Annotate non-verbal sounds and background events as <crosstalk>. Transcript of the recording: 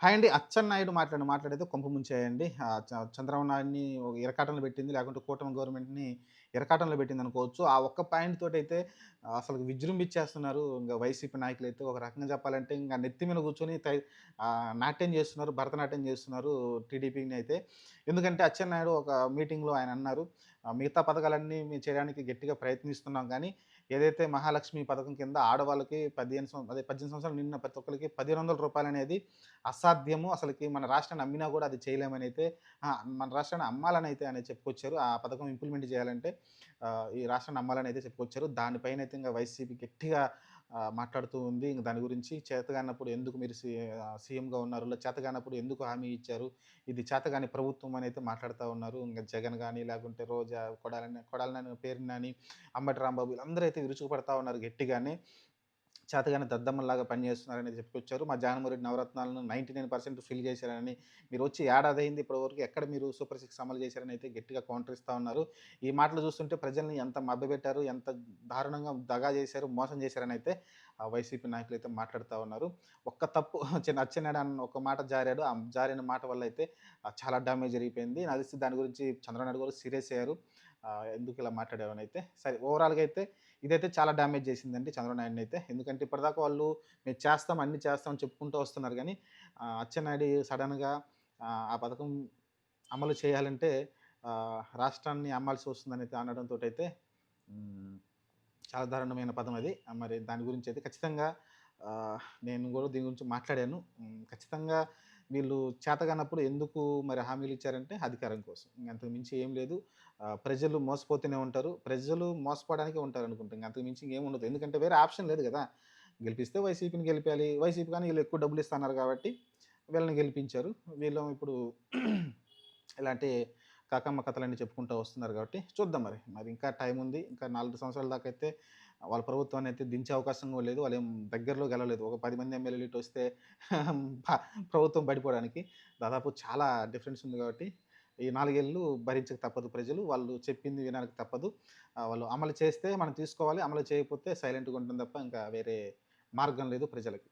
Hi అండి. అచ్చెన్నాయుడు మాట్లాడిన మాట్లాడేది కొంప ముంచేయండి. చంద్రబాబు నాయుడిని ఇరకాటంలో పెట్టింది లేకుంటే కూటమి గవర్నమెంట్ని ఇరకాటంలో పెట్టింది అనుకోవచ్చు. ఆ ఒక్క పాయింట్ తోటి అయితే అసలు విజృంభించేస్తున్నారు. ఇంకా వైసీపీ నాయకులు అయితే ఒక రకంగా చెప్పాలంటే ఇంకా నెత్తి మీద కూర్చొని నాట్యం చేస్తున్నారు భరతనాట్యం చేస్తున్నారు టీడీపీని అయితే. ఎందుకంటే అచ్చెన్నాయుడు ఒక మీటింగ్లో ఆయన అన్నారు మిగతా పథకాలన్నీ మేము చేయడానికి గట్టిగా ప్రయత్నిస్తున్నాం కానీ ఏదైతే మహాలక్ష్మి పథకం కింద ఆడవాళ్ళకి పదిహేను సంవత్సరం అదే పద్దెనిమిది సంవత్సరాలు నిన్న ప్రతి ఒక్కరికి పదిహేను వందల రూపాయలు అనేది అసాధ్యము. అసలుకి మన రాష్ట్రాన్ని అమ్మినా కూడా అది చేయలేమని అయితే మన రాష్ట్రాన్ని అమ్మాలని అయితే అని చెప్పుకొచ్చారు. ఆ పథకం ఇంప్లిమెంట్ చేయాలంటే ఈ రాష్ట్రాన్ని అమ్మాలని అయితే చెప్పుకొచ్చారు. దానిపైన అయితే ఇంకా వైసీపీ గట్టిగా మాట్లాడుతూ ఉంది. ఇంక దాని గురించి చేతగానప్పుడు ఎందుకు మీరు సీ సీఎంగా ఉన్నారు? చేతగానప్పుడు ఎందుకు హామీ ఇచ్చారు? ఇది చేతగాని ప్రభుత్వం అని అయితే మాట్లాడుతూ ఉన్నారు. ఇంకా జగన్ కానీ లేకుంటే రోజా కొడాలని కొడాలని పేరుని అని అంబటి రాంబాబు వీళ్ళందరూ అయితే విరుచుకుపడతా ఉన్నారు గట్టిగానే. చేతగానే దద్దమ్మలాగా పనిచేస్తున్నారని చెప్పుకొచ్చారు. మా జానమరెడ్డి నవరత్నాలను నైంటీ నైన్ పర్సెంట్ ఫిల్ చేశారని మీరు వచ్చి ఏడాది అయింది ఇప్పటివరకు ఎక్కడ మీరు సూపర్ సిక్స్ అమలు చేశారని అయితే గట్టిగా కౌంటర్ ఇస్తూ ఉన్నారు. ఈ మాటలు చూస్తుంటే ప్రజల్ని ఎంత మభ్యపెట్టారు ఎంత దారుణంగా దగా చేశారు మోసం చేశారని అయితే ఆ వైసీపీ నాయకులు అయితే మాట్లాడుతూ ఉన్నారు. ఒక్క తప్పు <laughs> చిన్న అచ్చెన్నాడు అన్న ఒక మాట జారాడు. ఆ జారిన మాట వల్ల అయితే చాలా డ్యామేజ్ జరిగిపోయింది. నాకు తెలిసి దాని గురించి చంద్రబాబు గారు సీరియస్ అయ్యారు. ఎందుకు ఇలా మాట్లాడేవని అయితే సరే ఓవరాల్గా అయితే ఇదైతే చాలా డ్యామేజ్ చేసిందండి చంద్రనాయుడు అయితే ఎందుకంటే ఇప్పటిదాకా వాళ్ళు మేము చేస్తాం అన్ని చేస్తాం అని చెప్పుకుంటూ వస్తున్నారు కానీ అచ్చెన్నాయుడు సడన్గా ఆ పథకం అమలు చేయాలంటే రాష్ట్రాన్ని అమ్మాల్సి వస్తుందని అయితే అనడంతో అయితే చాలా దారుణమైన పదం అది. మరి దాని గురించి అయితే ఖచ్చితంగా నేను కూడా దీని గురించి మాట్లాడాను. ఖచ్చితంగా వీళ్ళు చేతగానప్పుడు ఎందుకు మరి హామీలు ఇచ్చారంటే అధికారం కోసం. ఇంకంతకు మించి ఏం లేదు. ప్రజలు మోసపోతూనే ఉంటారు. ప్రజలు మోసపోవడానికే ఉంటారు అనుకుంటాం ఇంకంతకు మించి ఇంకేం ఉండదు. ఎందుకంటే వేరే ఆప్షన్ లేదు కదా. గెలిపిస్తే వైసీపీని గెలిపాలి. వైసీపీ కానీ వీళ్ళు ఎక్కువ డబ్బులు ఇస్తున్నారు కాబట్టి వీళ్ళని గెలిపించారు. వీళ్ళు ఇప్పుడు <clears throat> ఇలాంటి కాకమ్మ కథలన్నీ చెప్పుకుంటూ వస్తున్నారు కాబట్టి చూద్దాం మరి. మరి ఇంకా టైం ఉంది. ఇంకా నాలుగు సంవత్సరాల దాకా అయితే వాళ్ళ ప్రభుత్వాన్ని అయితే దించే అవకాశం కూడా లేదు. వాళ్ళు ఏం దగ్గరలో గెలవలేదు. ఒక పది మంది ఎమ్మెల్యేలు ఇటు వస్తే ప్రభుత్వం పడిపోవడానికి దాదాపు చాలా డిఫరెన్స్ ఉంది కాబట్టి ఈ నాలుగేళ్ళు భరించక తప్పదు ప్రజలు. వాళ్ళు చెప్పింది వినడానికి తప్పదు. వాళ్ళు అమలు చేస్తే మనం తీసుకోవాలి. అమలు చేయకపోతే సైలెంట్గా ఉంటుంది తప్ప ఇంకా వేరే మార్గం లేదు ప్రజలకి.